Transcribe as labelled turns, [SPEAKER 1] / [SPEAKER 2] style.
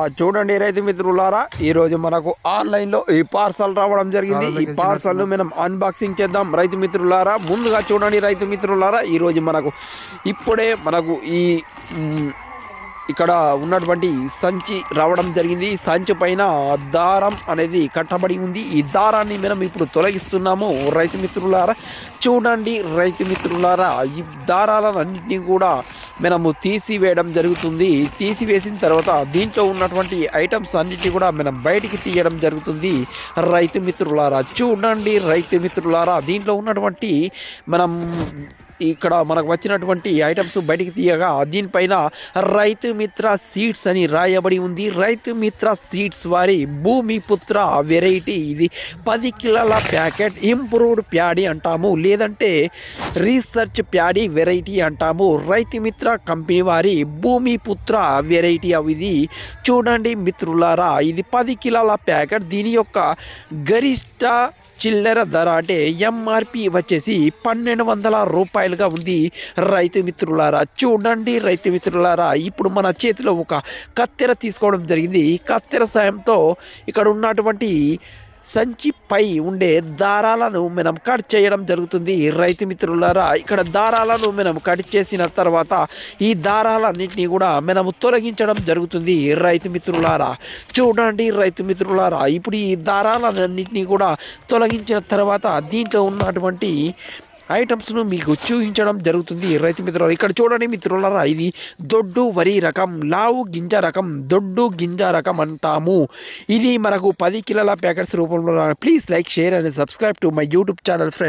[SPEAKER 1] ఆ చూడండి రైతు మిత్రులారా ఈ రోజు మనకు ఆన్లైన్లో ఈ పార్సల్ రావడం జరిగింది. ఈ పార్సల్ మనం అన్బాక్సింగ్ చేద్దాం. రైతు మిత్రులారా ముందుగా చూడండి రైతు మిత్రులారా ఈ రోజు మనకు ఇప్పుడే మనకు ఈ ఇక్కడ ఉన్నటువంటి సంచి రావడం జరిగింది. ఈ సంచి పైన దారం అనేది కట్టబడి ఉంది. ఈ దారాన్ని మనం ఇప్పుడు తొలగిస్తున్నాము. రైతు మిత్రులారా చూడండి రైతు మిత్రులారా ఈ దారాలన్నింటినీ కూడా మనము తీసివేయడం జరుగుతుంది. తీసివేసిన తర్వాత దీంట్లో ఉన్నటువంటి ఐటమ్స్ అన్నిటి కూడా మనం బయటికి తీయడం జరుగుతుంది. రైతు మిత్రులారా చూడండి రైతు మిత్రులారా దీంట్లో ఉన్నటువంటి మనం ఇక్కడ మనకు వచ్చినటువంటి ఐటమ్స్ బయటికి తీయగా దీనిపైన రైతు మిత్ర సీడ్స్ అని రాయబడి ఉంది. రైతు మిత్ర సీడ్స్ వారి భూమి పుత్ర వెరైటీ ఇది. పది కిలోల ప్యాకెట్ ఇంప్రూవ్డ్ ప్యాడీ అంటాము. లేదంటే రీసెర్చ్ ప్యాడీ వెరైటీ అంటాము. రైతు మిత్ర కంపెనీ వారి భూమి పుత్ర వెరైటీ అవి ఇది. చూడండి మిత్రులారా ఇది పది కిలోల ప్యాకెట్ దీని యొక్క గరిష్ట చిల్లర ధర అంటే ఎంఆర్పి వచ్చేసి పన్నెండు వందల రూపాయలుగా ఉంది. రైతు మిత్రులారా చూడండి రైతు మిత్రులారా ఇప్పుడు మన చేతిలో ఒక కత్తెర తీసుకోవడం జరిగింది. కత్తెర సాయంతో ఇక్కడ ఉన్నటువంటి సంచి పై ఉండే దారాలను మనం కట్ చేయడం జరుగుతుంది. రైతు మిత్రులారా ఇక్కడ దారాలను మనం కట్ చేసిన తర్వాత ఈ దారాలన్నింటినీ కూడా మనము తొలగించడం జరుగుతుంది. రైతు మిత్రులారా చూడండి రైతు మిత్రులారా ఇప్పుడు ఈ దారాలన్నింటినీ కూడా తొలగించిన తర్వాత దీంట్లో ఉన్నటువంటి ఐటమ్స్ను మీకు చూపించడం జరుగుతుంది. రైతు మిత్రులు ఇక్కడ చూడండి మిత్రులారా ఇది దొడ్డు వరి రకం లావు గింజ రకం దొడ్డు గింజ రకం అంటాము. ఇది మనకు పది కిలోల ప్యాకెట్స్ రూపంలో please like share and subscribe to my YouTube channel friend